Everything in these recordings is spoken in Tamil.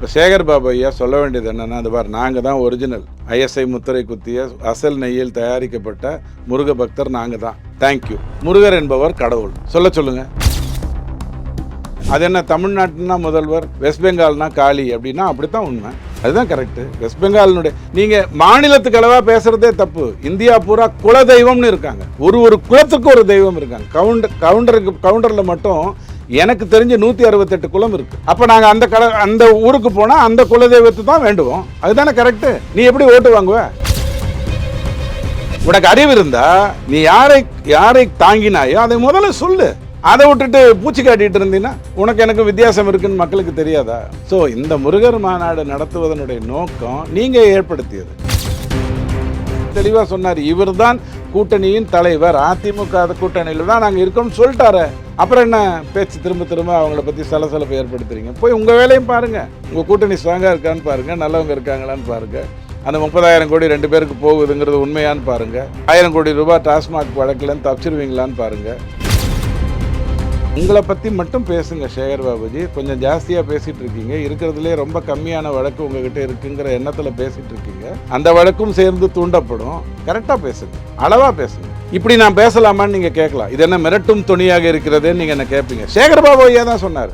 இப்போ சேகர் பாபு ஐயா சொல்ல வேண்டியது என்னென்னா அது பார் நாங்கள் தான் ஒரிஜினல் ஐஎஸ்ஐ முத்திரை குத்திய அசல் நெய்யில் தயாரிக்கப்பட்ட முருக பக்தர் நாங்கள் தான். தேங்க்யூ முருகர் என்பவர் கடவுள். சொல்ல சொல்லுங்கள் அது என்ன தமிழ்நாட்டுனா முதல்வர் வெஸ்ட் பெங்கால்னா காளி அப்படின்னா அப்படித்தான் உண்மை. அதுதான் கரெக்டு வெஸ்ட் பெங்காலினுடைய நீங்கள் மாநிலத்துக்கு அளவாக பேசுகிறதே தப்பு. இந்தியா பூரா குல தெய்வம்னு இருக்காங்க. ஒரு ஒரு குலத்துக்கு ஒரு தெய்வம் இருக்காங்க. கவுண்டர் கவுண்டருக்கு கவுண்டரில் மட்டும் எனக்கு தெரிஞ்ச நூத்தி அறுபத்தெட்டு குலம் இருக்கு. அப்ப நாங்க அந்த கல அந்த ஊருக்கு போனா அந்த குலதெய்வத்தை தான் வேண்டுவோம். அதுதானே கரெக்ட் நீ எப்படி ஓட்டு வாங்குவ? உனக்கு அறிவு இருந்தா நீ யாரை யாரை தாங்கினாயோ அதை முதல்ல சொல்லு. அதை விட்டுட்டு பூச்சி காட்டிட்டு இருந்தீங்கன்னா உனக்கு எனக்கு வித்தியாசம் இருக்குன்னு மக்களுக்கு தெரியாதா? ஸோ இந்த முருகர் மாநாடு நடத்துவதனுடைய நோக்கம் நீங்க ஏற்படுத்தியது. தெளிவா சொன்னார். இவர்தான் கூட்டணியின் தலைவர் அதிமுக கூட்டணியில் தான் நாங்கள் இருக்கோம்னு சொல்லிட்டாரு. அப்புறம் என்ன? பேச்சு திரும்ப திரும்ப அவங்கள பற்றி சலசலப்பை ஏற்படுத்துறீங்க. போய் உங்கள் வேலையும் பாருங்கள் உங்கள் கூட்டணி ஸ்ட்ராங்காக இருக்கான்னு பாருங்கள் நல்லவங்க இருக்காங்களான்னு பாருங்கள் அந்த முப்பதாயிரம் கோடி ரெண்டு பேருக்கு போகுதுங்கிறது உண்மையான்னு பாருங்கள் ஆயிரம் கோடி ரூபாய் டாஸ்மாக் வழக்கில் தப்பிச்சிருவீங்களான்னு பாருங்கள் உங்களை பற்றி மட்டும் பேசுங்க சேகர் பாபுஜி. கொஞ்சம் ஜாஸ்தியாக பேசிகிட்டு இருக்கீங்க. இருக்கிறதுலே ரொம்ப கம்மியான வழக்கு உங்ககிட்ட இருக்குங்கிற எண்ணத்தில் பேசிகிட்டு இருக்கீங்க. அந்த வழக்கும் சேர்ந்து தூண்டப்படும். கரெக்டாக பேசுங்க. அளவாக பேசுங்க. இப்படி நான் பேசலாமான்னு நீங்கள் கேட்கலாம். இது என்ன மிரட்டும் துணியாக இருக்கிறதுன்னு நீங்கள் என்ன கேட்பீங்க? சேகர் பாபு ஐயா தான் சொன்னார்.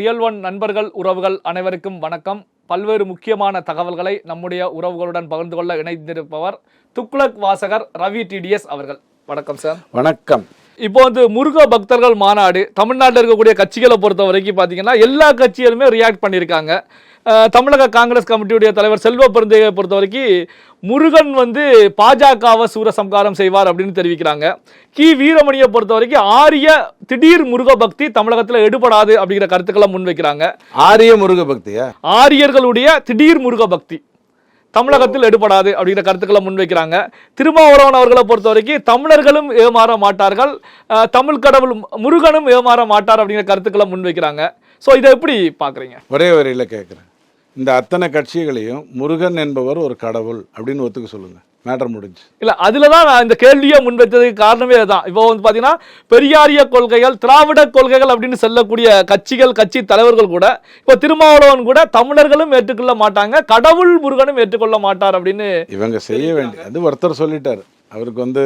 ரியல் ஒன் நண்பர்கள் உறவுகள் அனைவருக்கும் வணக்கம். பல்வேறு முக்கியமான தகவல்களை நம்முடைய உறவுகளுடன் பகிர்ந்து கொள்ள இணைந்திருப்பவர் துக்ளக் வாசகர் ரவி டிடிஎஸ் அவர்கள். வணக்கம் சார். வணக்கம். இப்போ வந்து முருக பக்தர்கள் மாநாடு தமிழ்நாட்டில் இருக்கக்கூடிய கட்சிகளை பொறுத்த வரைக்கும் பார்த்தீங்கன்னா எல்லா கட்சிகளுமே ரியாக்ட் பண்ணியிருக்காங்க. தமிழக காங்கிரஸ் கமிட்டியுடைய தலைவர் செல்வ பெருந்தையை பொறுத்த வரைக்கும் முருகன் வந்து பாஜகவை சூரசம்காரம் செய்வார் அப்படின்னு தெரிவிக்கிறாங்க. கி. வீரமணியை பொறுத்த வரைக்கும் ஆரிய திடீர் முருக பக்தி தமிழகத்தில் எடுபடாது அப்படிங்கிற கருத்துக்களை முன்வைக்கிறாங்க. ஆரிய முருக பக்தியா? ஆரியர்களுடைய திடீர் முருக பக்தி. தமிழகத்தில் எடுபடாது அப்படிங்கிற கருத்துக்களை முன்வைக்கிறாங்க. திருமாவளவன் அவர்களை பொறுத்த வரைக்கும் தமிழர்களும் ஏமாற மாட்டார்கள். தமிழ் கடவுள் முருகனும் ஏமாற மாட்டார் அப்படிங்கிற கருத்துக்களை முன்வைக்கிறாங்க. ஸோ இதை எப்படி பார்க்குறீங்க? ஒரே வரையில் கேட்குறேன். இந்த அத்தனை கட்சிகளையும் முருகன் என்பவர் ஒரு கடவுள் அப்படின்னு ஒத்துக்க சொல்லுங்கள் மேட்டர் முடிஞ்சு இல்ல அதுல தான் நான் இந்த கேள்வியை முன்வைத்ததுக்கு காரணமே அதுதான் இப்போ வந்து பாத்தீங்கன்னா பெரியாரிய கொள்கைகள் திராவிட கொள்கைகள் அப்படின்னு சொல்லக்கூடிய கட்சிகள் கட்சி தலைவர்கள் கூட இப்போ திருமாவளவன் கூட தமிழர்களும் ஏற்றுக்கொள்ள மாட்டாங்க கடவுள் முருகனும் ஏற்றுக்கொள்ள மாட்டார் அப்படின்னு இவங்க செய்ய வேண்டிய அது ஒருத்தர் சொல்லிட்டார். அவருக்கு வந்து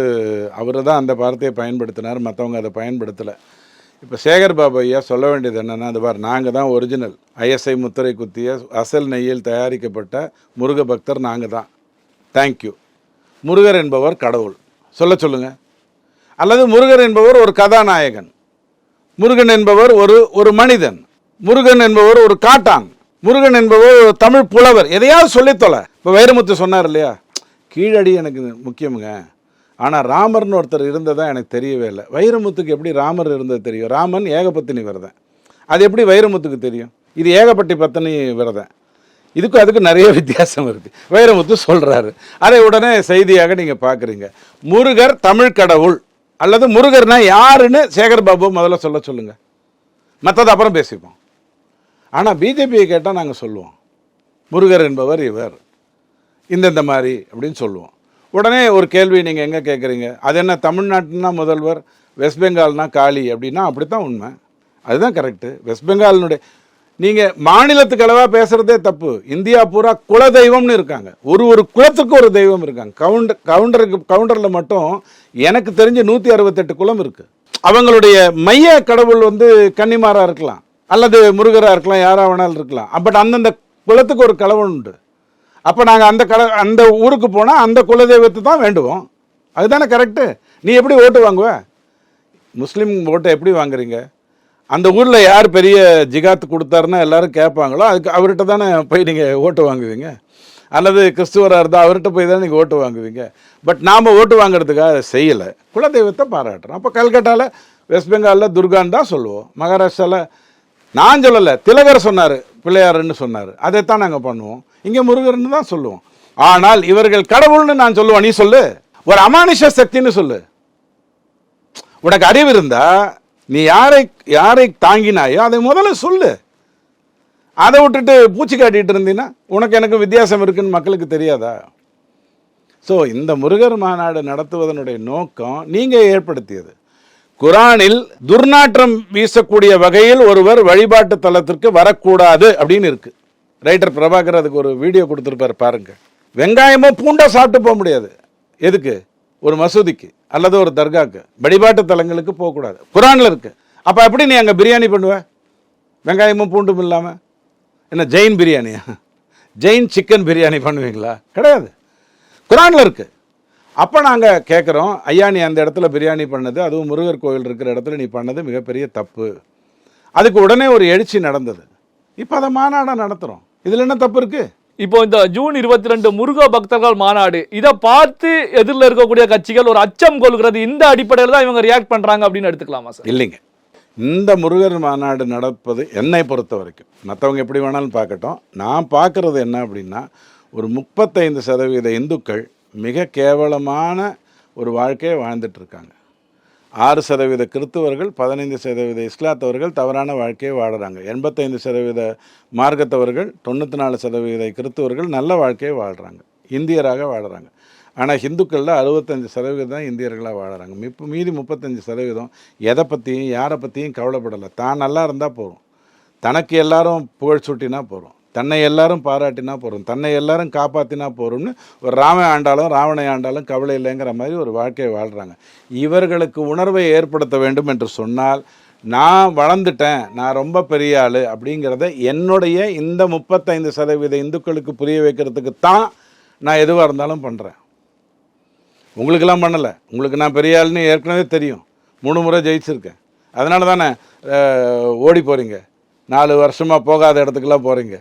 அவர் தான் அந்த வார்த்தையை பயன்படுத்தினார் மற்றவங்க அதை பயன்படுத்தலை. இப்போ சேகர் பாபு ஐயா சொல்ல வேண்டியது என்னென்னா அது பார் நாங்கள் தான் ஒரிஜினல் ஐஎஸ்ஐ முத்திரை குத்திய அசல் நெய்யில் தயாரிக்கப்பட்ட முருக பக்தர் நாங்கள் தான் தேங்க்யூ முருகர் என்பவர் கடவுள். சொல்ல சொல்லுங்க. அல்லது முருகர் என்பவர் ஒரு கதாநாயகன். முருகன் என்பவர் ஒரு ஒரு மனிதன். முருகன் என்பவர் ஒரு காட்டான். முருகன் என்பவர் ஒரு தமிழ் புலவர். எதையாவது சொல்லித் தொலை. இப்போ வைரமுத்து சொன்னார் இல்லையா? கீழடி எனக்கு முக்கியமுங்க. ஆனால் ராமர்னு ஒருத்தர் இருந்ததா எனக்கு தெரியவே இல்லை. வைரமுத்துக்கு எப்படி ராமர் இருந்தது தெரியும்? ராமன் ஏகபத்தினி விரதம் அது எப்படி வைரமுத்துக்கு தெரியும்? இது ஏகப்பட்டி பத்தினி விரதம் இதுக்கும் அதுக்கு நிறைய வித்தியாசம் இருக்கு. வைரமுத்து சொல்றாரு. அதை உடனே செய்தியாக நீங்க பார்க்குறீங்க முருகர் தமிழ் கடவுள் அல்லது முருகர்னா யாருன்னு சேகர் பாபு முதல்ல சொல்ல சொல்லுங்க. மற்றது அப்புறம் பேசிப்போம். ஆனால் பிஜேபியை கேட்டால் நாங்கள் சொல்லுவோம். முருகர் என்பவர் இவர். இந்தந்த மாதிரி அப்படின்னு சொல்லுவோம். உடனே ஒரு கேள்வி நீங்கள் எங்கே கேட்குறீங்க அது என்ன தமிழ்நாட்டுனா முதல்வர் வெஸ்ட் பெங்கால்னா காளி அப்படின்னா அப்படித்தான் உண்மை. அதுதான் கரெக்டு வெஸ்ட் பெங்காலினுடைய நீங்கள் மாநிலத்துக்கு அளவாக பேசுகிறதே தப்பு. இந்தியா பூரா குல தெய்வம்னு இருக்காங்க. ஒரு ஒரு குலத்துக்கு ஒரு தெய்வம் இருக்காங்க. கவுண்டர் கவுண்டருக்கு கவுண்டரில் மட்டும் எனக்கு தெரிஞ்ச நூற்றி அறுபத்தெட்டு குலம் இருக்குது அவங்களுடைய மைய கடவுள் வந்து கன்னிமாரா இருக்கலாம். அல்லது முருகரா இருக்கலாம் யாரா வேணாலும் இருக்கலாம். பட் அந்தந்த குலத்துக்கு ஒரு கடவுள் உண்டு. அப்போ நாங்கள் அந்த கல அந்த ஊருக்கு போனால் அந்த குலதெய்வத்தை தான் வேண்டுவோம். அதுதானே கரெக்டு நீ எப்படி ஓட்டு வாங்குவ? முஸ்லீம் ஓட்டை எப்படி வாங்குறீங்க? அந்த ஊரில் யார் பெரிய ஜிகாத் கொடுத்தாருன்னா எல்லாரும் கேட்பாங்களோ அதுக்கு அவர்கிட்ட தானே போய் நீங்கள் ஓட்டு வாங்குவீங்க? அல்லது கிறிஸ்துவராக இருந்தால் அவர்கிட்ட போய் தான் நீங்கள் ஓட்டு வாங்குவீங்க? பட் நாம் ஓட்டு வாங்குறதுக்காக செய்யலை. குலதெய்வத்தை பாராட்டுறோம். அப்போ கல்கட்டாவில் வெஸ்ட் பெங்காலில் துர்கான்னு தான் சொல்லுவோம். மகாராஷ்டிராவில் நான் சொல்லலை திலகர் சொன்னார் பிள்ளையாருன்னு சொன்னார். அதைத்தான் நாங்கள் பண்ணுவோம். இங்கே முருகர்னு தான் சொல்லுவோம். ஆனால் இவர்கள் கடவுள்னு நான் சொல்லுவேன். நீ சொல்லு. ஒரு அமானுஷ சக்தின்னு சொல்லு. உனக்கு அறிவு இருந்தால் நீ யாரை யாரை தாங்கினாயோ அதை முதல்ல சொல்லு. அதை விட்டுட்டு பூச்சி காட்டிகிட்டு இருந்தீங்கன்னா உனக்கு எனக்கு வித்தியாசம் இருக்குன்னு மக்களுக்கு தெரியாதா? ஸோ இந்த முருகர் மாநாடு நடத்துவதனுடைய நோக்கம் நீங்கள் ஏற்படுத்தியது. குரானில் துர்நாற்றம் வீசக்கூடிய வகையில் ஒருவர் வழிபாட்டு தலத்திற்கு வரக்கூடாது அப்படின்னு இருக்கு. ரைட்டர் பிரபாகர் அதுக்கு ஒரு வீடியோ கொடுத்துருப்பாரு பாருங்க. வெங்காயமோ பூண்டோ சாப்பிட்டு போக முடியாது. எதுக்கு? ஒரு மசூதிக்கு அல்லது ஒரு தர்காக்கு வழிபாட்டு தலங்களுக்கு போகக்கூடாது. குரானில் இருக்கு. அப்போ எப்படி நீ அங்கே பிரியாணி பண்ணுவ? வெங்காயமும் பூண்டும் இல்லாமல் என்ன ஜெயின் பிரியாணியா? ஜெயின் சிக்கன் பிரியாணி பண்ணுவீங்களா? கிடையாது. குரானில் இருக்குது அப்போ நாங்கள் கேட்குறோம் ஐயா நீ அந்த இடத்துல பிரியாணி பண்ணது அதுவும் முருகர் கோயில் இருக்கிற இடத்துல நீ பண்ணது மிகப்பெரிய தப்பு. அதுக்கு உடனே ஒரு எழுச்சி நடந்தது. இப்போ அதை மாநாடாக நடத்துகிறோம் இதில் என்ன தப்பு இருக்குது இப்போ இந்த ஜூன் இருபத்தி ரெண்டு முருக பக்தர்கள் மாநாடு இதை பார்த்து எதிரில் இருக்கக்கூடிய கட்சிகள் ஒரு அச்சம் கொள்கிறது. இந்த அடிப்படையில் தான் இவங்க ரியாக்ட் பண்ணுறாங்க அப்படின்னு எடுத்துக்கலாமா சார்? இல்லைங்க. இந்த முருகர் மாநாடு நடப்பது என்னை பொறுத்த வரைக்கும். மற்றவங்க எப்படி வேணாலும் பார்க்கட்டும். நான் பார்க்குறது என்ன அப்படின்னா ஒரு முப்பத்தைந்து சதவீத இந்துக்கள் மிக கேவலமான ஒரு வாழ்க்கையை வாழ்ந்துட்டு இருக்காங்க. ஆறு சதவீத கிறித்தவர்கள் பதினைந்து சதவீத இஸ்லாத்தவர்கள் தவறான வாழ்க்கையை வாழுறாங்க. எண்பத்தைந்து சதவீத மார்க்கத்தவர்கள் தொண்ணூற்றி நாலு சதவீத கிறித்துவர்கள் நல்ல வாழ்க்கையை வாழ்கிறாங்க இந்தியராக வாழுறாங்க. ஆனால் ஹிந்துக்களில் அறுபத்தஞ்சு சதவீதம் தான் இந்தியர்களாக வாழுறாங்க. மிப்பு மீதி முப்பத்தஞ்சு சதவீதம் எதை பற்றியும் யாரை பற்றியும் கவலைப்படலை. தான் நல்லா இருந்தால் போதும். தனக்கு எல்லாரும் புகழ் சுட்டினா போகிறோம் தன்னை எல்லாரும் பாராட்டினா போகிறோம் தன்னை எல்லாரும் காப்பாற்றினா போகிறோம்னு ஒரு ராமன் ஆண்டாலும் ராவணை ஆண்டாலும் கவலை இல்லைங்கிற மாதிரி ஒரு வாழ்க்கையை வாழ்கிறாங்க இவர்களுக்கு உணர்வை ஏற்படுத்த வேண்டும் என்று சொன்னால் நான் வளர்ந்துட்டேன் நான் ரொம்ப பெரிய ஆள் அப்படிங்கிறத என்னுடைய இந்த முப்பத்தைந்து சதவீத இந்துக்களுக்கு புரிய வைக்கிறதுக்கு தான் நான் எதுவாக இருந்தாலும் பண்ணுறேன் உங்களுக்கெல்லாம் பண்ணலை. உங்களுக்கு நான் பெரிய ஆள்னு ஏற்கனவே தெரியும். மூணு முறை ஜெயிச்சிருக்கேன். அதனால தானே ஓடி போகிறீங்க நாலு வருஷமாக போகாத இடத்துக்கெல்லாம் போகிறீங்க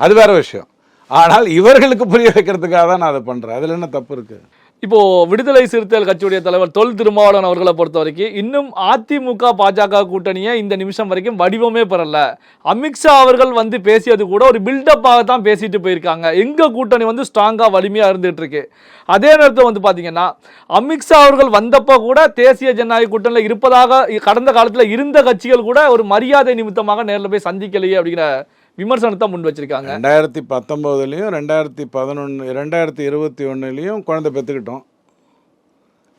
அது வேற விஷயம். ஆனால் இவர்களுக்கு புரிய வைக்கிறதுக்காக தான் நான் அதை பண்ணுறேன் அதில் என்ன தப்பு இருக்குது இப்போ விடுதலை சிறுத்தைகள் கட்சியுடைய தலைவர் தொல் திருமாவளவன் அவர்களை பொறுத்த வரைக்கும் இன்னும் அதிமுக பாஜக கூட்டணியை இந்த நிமிஷம் வரைக்கும் வடிவமே பெறல. அமித்ஷா அவர்கள் வந்து பேசியது கூட ஒரு பில்டப்பாக தான் பேசிட்டு போயிருக்காங்க. எங்க கூட்டணி வந்து ஸ்ட்ராங்காக வலிமையாக இருந்துட்டு இருக்கு. அதே நேரத்தில் வந்து பார்த்தீங்கன்னா அமித்ஷா அவர்கள் வந்தப்போ கூட தேசிய ஜனநாயக கூட்டணியில் இருப்பதாக கடந்த காலத்தில் இருந்த கட்சிகள் கூட ஒரு மரியாதை நிமித்தமாக நேரில் போய் சந்திக்கலையே அப்படிங்கிற விமர்சனத்தை முன் வச்சிருக்காங்க. ரெண்டாயிரத்தி பத்தொம்போதுலேயும் ரெண்டாயிரத்தி பதினொன்று ரெண்டாயிரத்தி இருபத்தி ஒன்றுலேயும் குழந்தை பெற்றுக்கிட்டோம்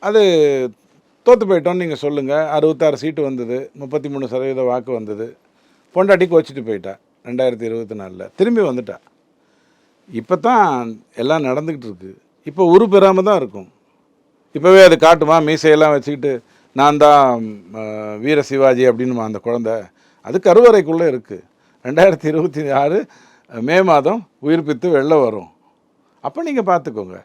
அது தோற்று போயிட்டோம்னு நீங்கள் சொல்லுங்கள் அறுபத்தாறு சீட்டு வந்தது முப்பத்தி மூணு சதவீத வாக்கு வந்தது. பொண்டாட்டிக்கு வச்சுட்டு போயிட்டா ரெண்டாயிரத்தி இருபத்தி நாலில். திரும்பி வந்துட்டா. இப்போ தான் எல்லாம் நடந்துக்கிட்டு இருக்கு. இப்போ உருப்பெறாமல் தான் இருக்கும். இப்போவே அது காட்டுமா? மீசையெல்லாம் வச்சுக்கிட்டு நான் தான் வீர சிவாஜி அப்படின்னுமா அந்த குழந்தை. அது கருவறைக்குள்ளே இருக்குது ரெண்டாயிரத்தி இருபத்தி ஆறு மே மாதம் உயிர்ப்பித்து வெளில வரும். அப்போ நீங்கள் பார்த்துக்கோங்க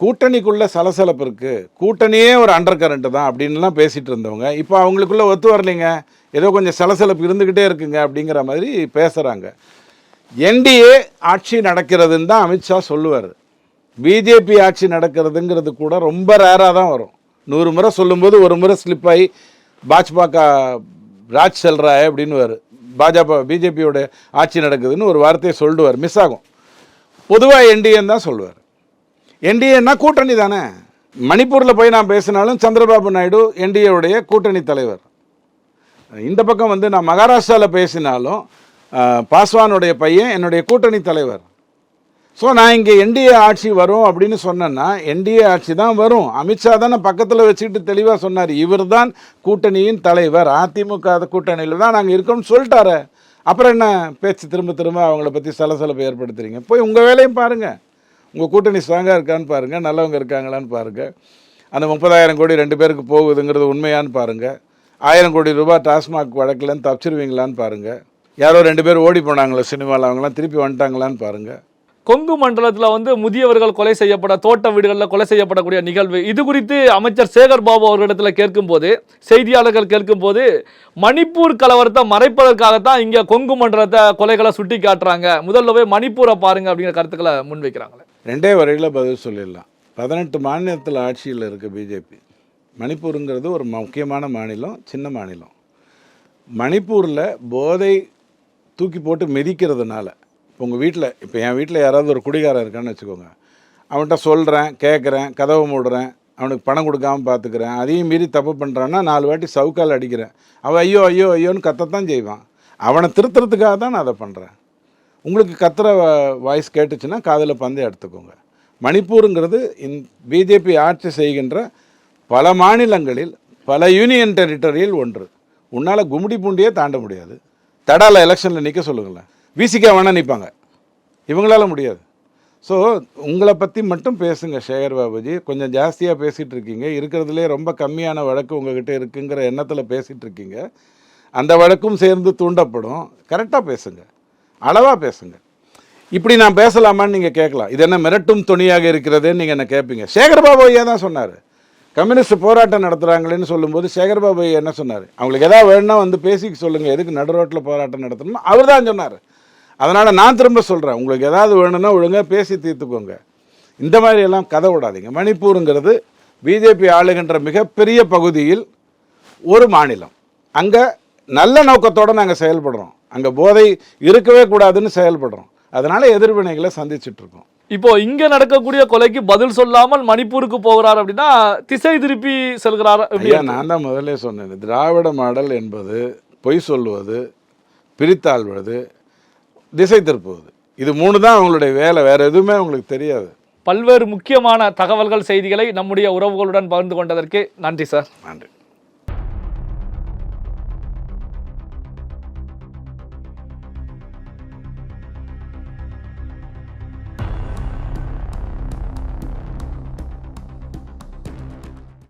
கூட்டணிக்குள்ளே சலசலப்பு இருக்குது கூட்டணியே ஒரு அண்டர் கரண்ட்டு தான் அப்படின்லாம் பேசிகிட்டு இருந்தவங்க. இப்போ அவங்களுக்குள்ளே ஒத்து வரலைங்க. ஏதோ கொஞ்சம் சலசலப்பு இருந்துக்கிட்டே இருக்குங்க அப்படிங்கிற மாதிரி பேசுகிறாங்க என்டிஏ ஆட்சி நடக்கிறதுன்னு தான் அமித்ஷா சொல்லுவார். பிஜேபி ஆட்சி நடக்கிறதுங்கிறது கூட ரொம்ப ரேராக தான் வரும். நூறு முறை சொல்லும்போது ஒரு முறை ஸ்லிப் ஆகி பாஜ்பாக்கா ராஜ் செல்றாய் அப்படின்னு பாஜக பிஜேபியோட ஆட்சி நடக்குதுன்னு ஒரு வார்த்தையை சொல்லுவார். மிஸ் ஆகும். பொதுவாக என்டிஏன்னு தான் சொல்லுவார். என்டிஏன்னா கூட்டணி தானே. மணிப்பூரில் போய் நான் பேசினாலும் சந்திரபாபு நாயுடு என்டிஏவுடைய கூட்டணி தலைவர். இந்த பக்கம் வந்து நான் மகாராஷ்டிராவில் பேசினாலும் பாஸ்வானுடைய பையன் என்னுடைய கூட்டணி தலைவர். ஸோ நான் இங்கே என்டிஏ ஆட்சி வரும் அப்படின்னு சொன்னேன்னா என்டிஏ ஆட்சி தான் வரும். அமித்ஷா தானே பக்கத்தில் வச்சுக்கிட்டு தெளிவாக சொன்னார். இவர் தான் கூட்டணியின் தலைவர். அதிமுக கூட்டணியில் தான் நாங்கள் இருக்கோம்னு சொல்லிட்டாரு. அப்புறம் என்ன பேச்சு? திரும்ப திரும்ப அவங்கள பற்றி சலசலப்பை ஏற்படுத்துறீங்க. போய் உங்கள் வேலையும் பாருங்கள் உங்கள் கூட்டணி ஸ்ட்ராங்காக இருக்கான்னு பாருங்கள் நல்லவங்க இருக்காங்களான்னு பாருங்கள் அந்த முப்பதாயிரம் கோடி ரெண்டு பேருக்கு போகுதுங்கிறது உண்மையான்னு பாருங்கள் ஆயிரம் கோடி ரூபாய் டாஸ்மாக் வழக்குலன்னு தப்பிச்சிருவீங்களான்னு பாருங்கள் யாரோ ரெண்டு பேர் ஓடி போனாங்களோ சினிமாவில் அவங்களாம் திருப்பி வந்துட்டாங்களான்னு பாருங்கள் கொங்கு மண்டலத்தில் வந்து முதியவர்கள் கொலை செய்யப்பட தோட்ட வீடுகளில் கொலை செய்யப்படக்கூடிய நிகழ்வு. இது குறித்து அமைச்சர் சேகர் பாபு அவர்களிடத்தில் கேட்கும்போது செய்தியாளர்கள் கேட்கும்போது மணிப்பூர் கலவரத்தை மறைப்பதற்காகத்தான் இங்கே கொங்கு மண்டலத்தை கொலைகளை சுட்டி காட்டுறாங்க. முதல்ல போய் மணிப்பூரை பாருங்க அப்படிங்கிற கருத்துக்களை முன்வைக்கிறாங்களே. ரெண்டே வரையில் பதில் சொல்லிடலாம். பதினெட்டு மாநிலத்தில் ஆட்சியில் இருக்க பிஜேபி மணிப்பூருங்கிறது ஒரு முக்கியமான மாநிலம் சின்ன மாநிலம். மணிப்பூரில் போதை தூக்கி போட்டு மிதிக்கிறதுனால உங்கள் வீட்டில் இப்போ என் வீட்டில் யாராவது ஒரு குடிகாரன் இருக்கான்னு வச்சுக்கோங்க. அவன்கிட்ட சொல்கிறேன் கேட்குறேன் கதவை மூடுறேன் அவனுக்கு பணம் கொடுக்காம பார்த்துக்கிறேன் அதையும் மீறி தப்பு பண்ணுறான்னா நாலு வாட்டி சவுக்கால் அடிக்கிறேன். அவன் ஐயோ ஐயோ ஐயோன்னு கத்தத்தான் செய்வான். அவனை திருத்துறதுக்காக தான் நான் அதை பண்ணுறேன் உங்களுக்கு கத்துற வாய்ஸ் கேட்டுச்சுன்னா காதில் பந்தயம் எடுத்துக்கோங்க. மணிப்பூருங்கிறது இந் பிஜேபி ஆட்சி செய்கின்ற பல மாநிலங்களில் பல யூனியன் டெரிட்டரியில் ஒன்று. உன்னால் கும்மிடி பூண்டியே தாண்ட முடியாது. தடால எலெக்ஷனில் நிற்க சொல்லுங்களேன். விசிக்க வேணால் நிற்பாங்க இவங்களால முடியாது. ஸோ உங்களை பற்றி மட்டும் பேசுங்க சேகர் பாபுஜி. கொஞ்சம் ஜாஸ்தியாக பேசிகிட்டு இருக்கீங்க. இருக்கிறதுலே ரொம்ப கம்மியான வழக்கு உங்ககிட்ட இருக்குங்கிற எண்ணத்தில் பேசிகிட்டு இருக்கீங்க. அந்த வழக்கும் சேர்ந்து தூண்டப்படும். கரெக்டாக பேசுங்க. அளவாக பேசுங்க. இப்படி நான் பேசலாமான்னு நீங்கள் கேட்கலாம். இது என்ன மிரட்டும் துணியாக இருக்கிறதுன்னு நீங்கள் என்ன கேட்பீங்க? சேகர் பாபு ஐயா தான் சொன்னார். கம்யூனிஸ்ட் போராட்டம் நடத்துகிறாங்களேன்னு சொல்லும்போது சேகர் பாபு ஐயா என்ன சொன்னார்? அவங்களுக்கு எதாவது வேணும்னா வந்து பேசிக்க சொல்லுங்கள் எதுக்கு நடு ரோட்டில் போராட்டம் நடத்தணும்னு? அவர் தான் சொன்னார். அதனால் நான் திரும்ப சொல்கிறேன் உங்களுக்கு ஏதாவது வேணும்னா ஒழுங்காக பேசி தீர்த்துக்கோங்க. இந்த மாதிரி எல்லாம் கதை விடாதீங்க. மணிப்பூருங்கிறது பிஜேபி ஆளுகின்ற மிகப்பெரிய பகுதியில் ஒரு மாநிலம். அங்கே நல்ல நோக்கத்தோடு நாங்கள் செயல்படுறோம். அங்கே போதை இருக்கவே கூடாதுன்னு செயல்படுறோம். அதனால் எதிர்வினைகளை சந்திச்சுட்டு இருக்கோம் இப்போ இங்க நடக்கக்கூடிய கொலைக்கு பதில் சொல்லாமல் மணிப்பூருக்கு போகிறார் அப்படின்னா திசை திருப்பி செல்கிறார் ஐயா நான் தான் முதல்ல சொன்னேன். திராவிட மாடல் என்பது பொய் சொல்லுவது பிரித்தாழ்வது திசை திருப்புவது. இது மூணு தான் அவங்களுடைய வேலை வேற எதுவுமே அவங்களுக்கு தெரியாது. பல்வேறு முக்கியமான தகவல்கள் செய்திகளை நம்முடைய உறவுகளுடன் பகிர்ந்து கொண்டதற்கு நன்றி சார். நன்றி.